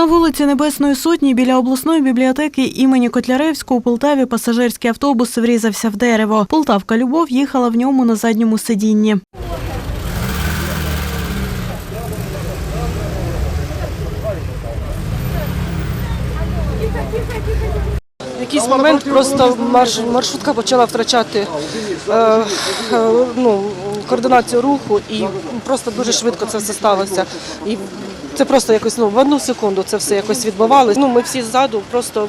На вулиці Небесної Сотні біля обласної бібліотеки імені Котляревського у Полтаві пасажирський автобус врізався в дерево. Полтавка Любов їхала в ньому на задньому сидінні. В якийсь момент просто маршрутка почала втрачати е, е, ну, координацію руху і просто дуже швидко це все сталося. І це просто якось ну, в одну секунду це все якось відбувалося. Ну, ми всі ззаду просто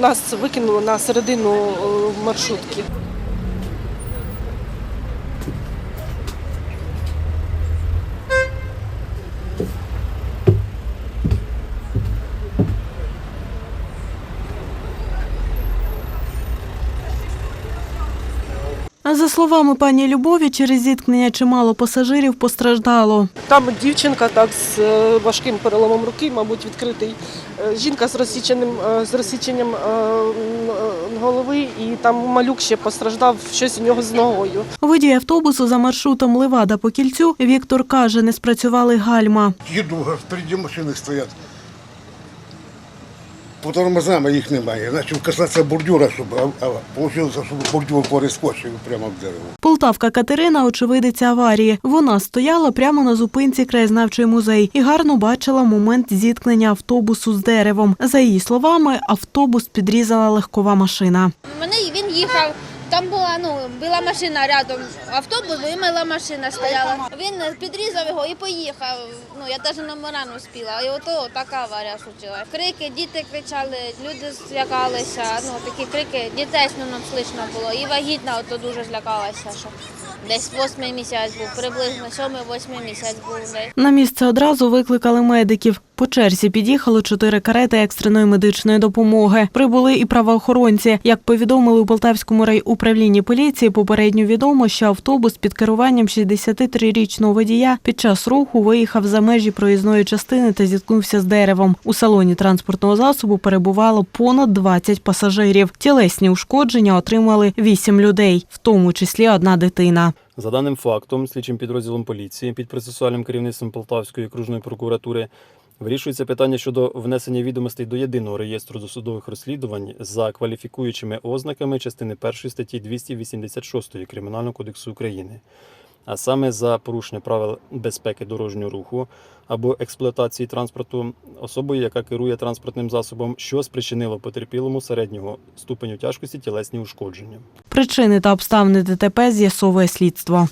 нас викинули на середину е, маршрутки. За словами пані Любові, через зіткнення чимало пасажирів постраждало. Там дівчинка так з е, важким переломом руки, мабуть, відкритий. Е, Жінка з розсіченим е, з розсіченням голови, і там малюк ще постраждав щось у нього з ногою. Водій автобусу за маршрутом Левада по кільцю Віктор каже, не спрацювали гальма. Їду, впереді машини стоять. По тормозам їх немає. Почав касатися бордюра, щоб а, а вийшло, щоб бордюр перескочив прямо в дерево. Полтавка Катерина очевидиця аварії. Вона стояла прямо на зупинці краєзнавчий музей і гарно бачила момент зіткнення автобусу з деревом. За її словами, автобус підрізала легкова машина. Мене він їхав. Там була ну була машина рядом, автобус і мила машина стояла. Він підрізав його і поїхав. Ну я навіть номера не успіла. І ото така аварія случилась. Крики, діти кричали, люди злякалися. Ну такі крики, дітей ну, нам слышно було. І вагітна ото дуже злякалася, що десь восьмий місяць був, приблизно сьомий-восьмий місяць був десь. На місце одразу викликали медиків. По черзі під'їхало чотири карети екстреної медичної допомоги. Прибули і правоохоронці. Як повідомили у Полтавському райуправлінні поліції, попередньо відомо, що автобус під керуванням 63-річного водія під час руху виїхав за межі проїзної частини та зіткнувся з деревом. У салоні транспортного засобу перебувало понад 20 пасажирів. Тілесні ушкодження отримали 8 людей, в тому числі одна дитина. За даним фактом, слідчим підрозділом поліції під процесуальним керівництвом Полтавської окружної прокуратури вирішується питання щодо внесення відомостей до єдиного реєстру досудових розслідувань за кваліфікуючими ознаками частини 1 статті 286 Кримінального кодексу України, а саме за порушення правил безпеки дорожнього руху або експлуатації транспорту особою, яка керує транспортним засобом, що спричинило потерпілому середнього ступеню тяжкості тілесні ушкодження. Причини та обставини ДТП з'ясовує слідство.